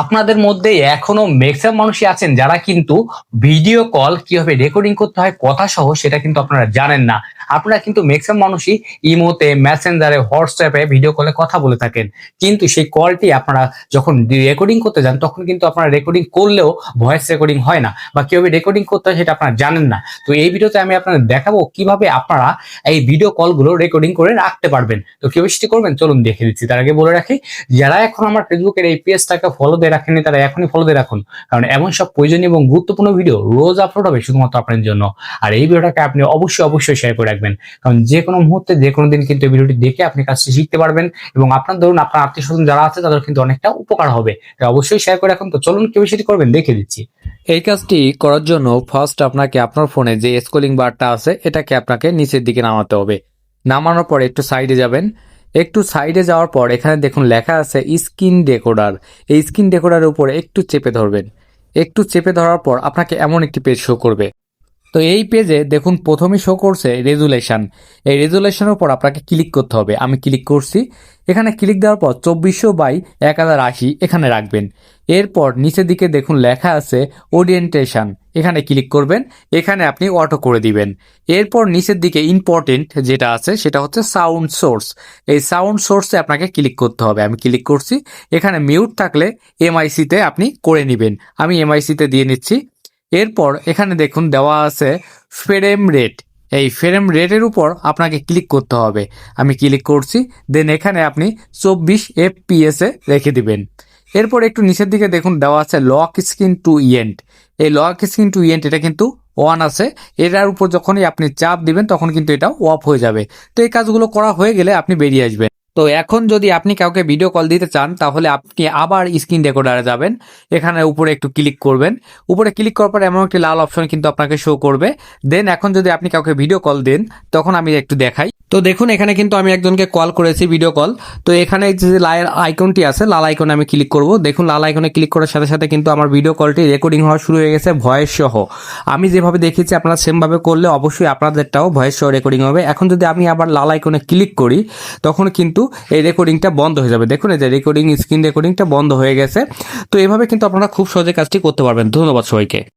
আপনাদের মধ্যে এখনও ম্যাক্সিমাম মানুষই আছেন যারা কিন্তু ভিডিও কল কীভাবে রেকর্ডিং করতে হয়, কথা সহ সেটা কিন্তু আপনারা জানেন না। আপনারা কিন্তু ম্যাক্সিমাম মানুষই ইমোতে মেসেঞ্জারে হোয়াটসঅ্যাপে ভিডিও কলে কথা বলে থাকেন। কিন্তু সেই কলটি আপনারা যখন রেকর্ডিং করতে যান, তখন কিন্তু আপনারা রেকর্ডিং করলেও ভয়েস রেকর্ডিং হয় না বা কীভাবে রেকর্ডিং করতে হয় সেটা আপনারা জানেন না। তো এই ভিডিওতে আমি আপনাদের দেখাবো কীভাবে আপনারা এই ভিডিও কলগুলো রেকর্ডিং করে রাখতে পারবেন। তো কীভাবে সেটি করবেন? চলুন দেখে দিচ্ছি তার আগে বলে রাখি, যারা এখন আমার ফেসবুকের এই পেজটাকে ফলো দিয়ে রাখেনি তারা এখনই ফলো দিয়ে রাখুন। কারণ এমন সব প্রয়োজনীয় এবং গুরুত্বপূর্ণ ভিডিও রোজ আপলোড হবে শুধুমাত্র আপনার জন্য। আর এই ভিডিওটাকে আপনি অবশ্যই অবশ্যই শেয়ার করে রাখবেন। কারণ যে কোনো মুহূর্তে, যে কোনো দিন কিন্তু ভিডিওটি দেখে আপনি কাজটি শিখতে পারবেন এবং আপনার ধরুন, আপনার আত্মীয় স্বজন যারা আছে, তাদের কিন্তু অনেকটা উপকার হবে। তাই অবশ্যই শেয়ার করে রাখুন। তো চলুন কেউ সেটি করবেন দেখে দিচ্ছি। এই কাজটি করার জন্য ফার্স্ট আপনাকে আপনার ফোনে যে স্কলিং বারটা আছে, এটাকে আপনাকে নিচের দিকে নামাতে হবে। নামানোর পর একটু সাইডে যাবেন। একটু সাইডে যাওয়ার পর এখানে দেখুন লেখা আছে স্কিন ডেকোডার এই স্কিন ডেকোডারের উপরে একটু চেপে ধরবেন। একটু চেপে ধরার পর আপনাকে এমন একটি পেজ শো করবে। তো এই পেজে দেখুন প্রথমে শো করছে রেজুলেশন এই রেজুলেশনের উপর আপনাকে ক্লিক করতে হবে। আমি ক্লিক করছি। এখানে ক্লিক দেওয়ার পর চব্বিশশো বাই এক হাজার আশি এখানে রাখবেন। এরপর নিচের দিকে দেখুন লেখা আছে ওরিয়েন্টেশন এখানে ক্লিক করবেন। এখানে আপনি অটো করে দিবেন। এরপর নিচের দিকে ইম্পর্টেন্ট যেটা আছে সেটা হচ্ছে সাউন্ড সোর্স এই সাউন্ড সোর্সে আপনাকে ক্লিক করতে হবে। আমি ক্লিক করছি। এখানে মিউট থাকলে এমআইসিতে আপনি করে নেবেন। আমি এমআইসিতে দিয়ে নিচ্ছি। এরপর এখানে দেখুন দেওয়া আছে ফ্রেম রেট এই ফ্রেম রেটের উপর আপনাকে ক্লিক করতে হবে। আমি ক্লিক করছি দেন এখানে আপনি চব্বিশ এফপিএস এ রেখে দিবেন। এরপর একটু নিচের দিকে দেখুন দেওয়া আছে লক স্ক্রিন টু ইয়েন্ট এই লক স্ক্রিন টু ইয়েন্ট এটা কিন্তু অন আছে। এটার উপর যখনই আপনি চাপ দিবেন, তখন কিন্তু এটা অফ হয়ে যাবে। তো এই কাজগুলো করা হয়ে গেলে আপনি বেরিয়ে আসবেন। তো এখন যদি আপনি কাউকে ভিডিও কল দিতে চান, তাহলে আপনি আবার স্ক্রিন রেকর্ডারে যাবেন। এখানে উপরে একটু ক্লিক করবেন। উপরে ক্লিক করার পর এমন একটি লাল অপশন কিন্তু আপনাকে শো করবে। দেন এখন যদি আপনি কাউকে ভিডিও কল দেন, তখন আমি একটু দেখাই। তো দেখুন, এখানে কিন্তু আমি একজনকে কল করেছি ভিডিও কল তো এখানে যে লাল আইকনটি আছে, লাল আইকনে আমি ক্লিক করব। দেখুন, লাল আইকনে ক্লিক করার সাথে সাথে কিন্তু আমার ভিডিও কলটি রেকর্ডিং হওয়া শুরু হয়ে গেছে ভয়েস সহ আমি যেভাবে দেখেছি, আপনারা সেমভাবে করলে অবশ্যই আপনাদেরটাও ভয়েস সহ রেকর্ডিং হবে। এখন যদি আমি আবার লাল আইকনে ক্লিক করি, তখন কিন্তু এই রেকর্ডিংটা বন্ধ হয়ে যাবে। দেখুন, এই যে রেকর্ডিং স্ক্রিন রেকর্ডিংটা বন্ধ হয়ে গেছে। তো এভাবে কিন্তু আপনারা খুব সহজে কাজটি করতে পারবেন। ধন্যবাদ সবাইকে।